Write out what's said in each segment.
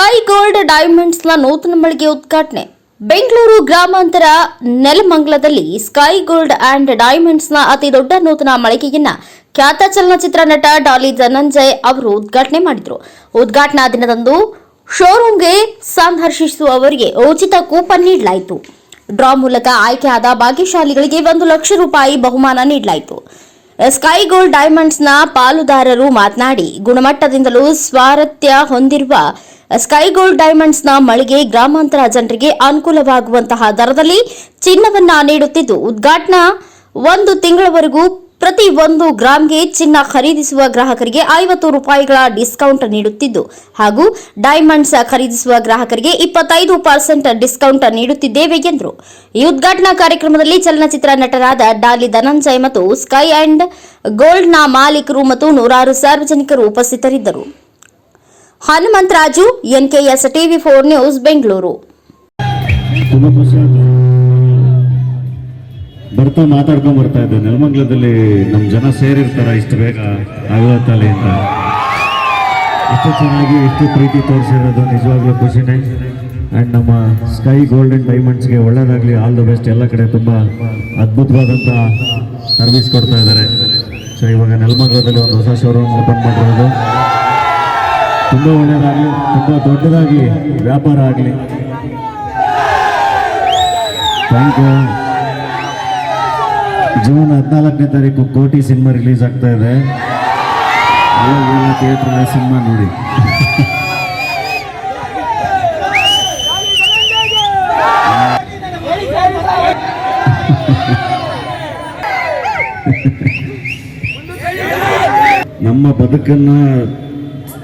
Sky gold ಡೈಮಂಡ್ಸ್ನ ನೂತನ ಮಳಿಗೆ ಉದ್ಘಾಟನೆ. ಬೆಂಗಳೂರು ಗ್ರಾಮಾಂತರ ನೆಲಮಂಗಲದಲ್ಲಿ ಸ್ಕೈ ಗೋಲ್ಡ್ ಅಂಡ್ ಡೈಮಂಡ್ಸ್ನ ಅತಿ ದೊಡ್ಡ ನೂತನ ಮಳಿಗೆಯನ್ನ ಖ್ಯಾತ ಚಲನಚಿತ್ರ ನಟ ಡಾಲಿ ಧನಂಜಯ್ ಅವರು ಉದ್ಘಾಟನೆ ಮಾಡಿದರು. ಉದ್ಘಾಟನಾ ದಿನದಂದು ಶೋರೂಮ್ಗೆ ಸಂದರ್ಶಿಸುವವರಿಗೆ ಉಚಿತ ಕೂಪನ್ ನೀಡಲಾಯಿತು. ಡ್ರಾ ಮೂಲಕ ಆಯ್ಕೆಯಾದ ಭಾಗ್ಯಶಾಲಿಗಳಿಗೆ ಒಂದು ಲಕ್ಷ ರೂಪಾಯಿ ಬಹುಮಾನ ನೀಡಲಾಯಿತು. ಸ್ಕೈ ಗೋಲ್ಡ್ ಡೈಮಂಡ್ಸ್ನ ಪಾಲುದಾರರು ಮಾತನಾಡಿ, ಗುಣಮಟ್ಟದಿಂದಲೂ ಸ್ವಾರಥ್ಯ ಹೊಂದಿರುವ ಸ್ಕೈ ಗೋಲ್ಡ್ ಡೈಮಂಡ್ಸ್ನ ಮಳಿಗೆ ಗ್ರಾಮಾಂತರ ಜನರಿಗೆ ಅನುಕೂಲವಾಗುವಂತಹ ದರದಲ್ಲಿ ಚಿನ್ನವನ್ನ ನೀಡುತ್ತಿದ್ದು, ಉದ್ಘಾಟನಾ ಒಂದು ತಿಂಗಳವರೆಗೂ ಪ್ರತಿ ಒಂದು ಗ್ರಾಮ್ಗೆ ಚಿನ್ನ ಖರೀದಿಸುವ ಗ್ರಾಹಕರಿಗೆ ಐವತ್ತು ರೂಪಾಯಿಗಳ ಡಿಸ್ಕೌಂಟ್ ನೀಡುತ್ತಿದ್ದು, ಹಾಗೂ ಡೈಮಂಡ್ಸ್ ಖರೀದಿಸುವ ಗ್ರಾಹಕರಿಗೆ ಇಪ್ಪತ್ತೈದು ಪರ್ಸೆಂಟ್ ಡಿಸ್ಕೌಂಟ್ ನೀಡುತ್ತಿದ್ದೇವೆ ಎಂದರು. ಈ ಉದ್ಘಾಟನಾ ಕಾರ್ಯಕ್ರಮದಲ್ಲಿ ಚಲನಚಿತ್ರ ನಟರಾದ ಡಾಲಿ ಧನಂಜಯ್ ಮತ್ತು ಸ್ಕೈ ಅಂಡ್ ಗೋಲ್ಡ್ನ ಮಾಲೀಕರು ಮತ್ತು ನೂರಾರು ಸಾರ್ವಜನಿಕರು ಉಪಸ್ಥಿತರಿದ್ದರು. Hanumantharaju NKS TV four news, Bengaluru. ಬರ್ತಾ ಮಾತಾಡ್ಕೊಂಡ್ ಬರ್ತಾ ಇದ್ದೆ. ನೆಲಮಂಗ್ಲದಲ್ಲಿ ನಮ್ಮ ಜನ ಸೇರಿರ್ತಾರ ಇಷ್ಟು ಬೇಗ ಆಗೋತ್ತಲ್ಲಿ ಅಂತ ಇಷ್ಟು ಚೆನ್ನಾಗಿ ಇಷ್ಟು ಪ್ರೀತಿ ತೋರಿಸಿರೋದು ನಿಜವಾಗ್ಲೂ ಖುಷಿನೇ ಆ್ಯಂಡ್ ನಮ್ಮ ಸ್ಕೈ ಗೋಲ್ಡನ್ ಡೈಮಂಡ್ಸ್ಗೆ ಒಳ್ಳೇದಾಗಲಿ ಆಲ್ ದ ಬೆಸ್ಟ್ ಎಲ್ಲ ಕಡೆ ತುಂಬ ಅದ್ಭುತವಾದಂಥ ಸರ್ವಿಸ್ ಕೊಡ್ತಾ ಇದ್ದಾರೆ. ಸೊ ಇವಾಗ ನೆಲಮಂಗ್ಲದಲ್ಲಿ ಒಂದು ಹೊಸ ಶೋರೂಮ್ ಓಪನ್ ಮಾಡಿರೋದು. ತುಂಬ ಒಳ್ಳೆಯದಾಗಲಿ ತುಂಬ ದೊಡ್ಡದಾಗಿ ವ್ಯಾಪಾರ ಆಗಲಿ. ಥ್ಯಾಂಕ್ ಯು ಜೂನ್ ಹದಿನಾಲ್ಕನೇ ತಾರೀಕು ಕೋಟಿ ಸಿನಿಮಾ ರಿಲೀಸ್ ಆಗ್ತಾ ಇದೆ. ಎಲ್ಲ ಥಿಯೇಟರ್ ಸಿನಿಮಾ ನೋಡಿ. ನಮ್ಮ ಬದುಕನ್ನ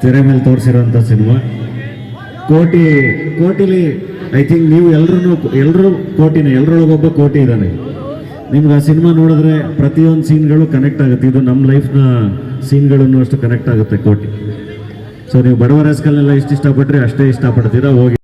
ತೆರೆ ಮೇಲೆ ತೋರಿಸಿರೋಂಥ ಸಿನಿಮಾ ಕೋಟಿ, ಕೋಟಿಲಿ ಐ ಥಿಂಕ್ ನೀವು ಎಲ್ಲರೂ ಎಲ್ಲರೂ ಕೋಟಿನೇ ಎಲ್ಲರೊಳಗೊಬ್ಬ ಕೋಟಿ ಇದ್ದಾನೆ ನಿಮ್ಗೆ ಆ ಸಿನಿಮಾ ನೋಡಿದ್ರೆ ಪ್ರತಿಯೊಂದು ಸೀನ್ಗಳು ಕನೆಕ್ಟ್ ಆಗುತ್ತೆ. ಇದು ನಮ್ಮ ಲೈಫ್ನ ಸೀನ್ಗಳನ್ನು ಅಷ್ಟು ಕನೆಕ್ಟ್ ಆಗುತ್ತೆ ಕೋಟಿ. ಸೊ ನೀವು ಬಡವರ ರಸ್ಕಲ್ನೆಲ್ಲ ಇಷ್ಟು ಇಷ್ಟಪಟ್ಟರೆ ಅಷ್ಟೇ ಇಷ್ಟಪಡ್ತೀರಾ? ಹೋಗಿ.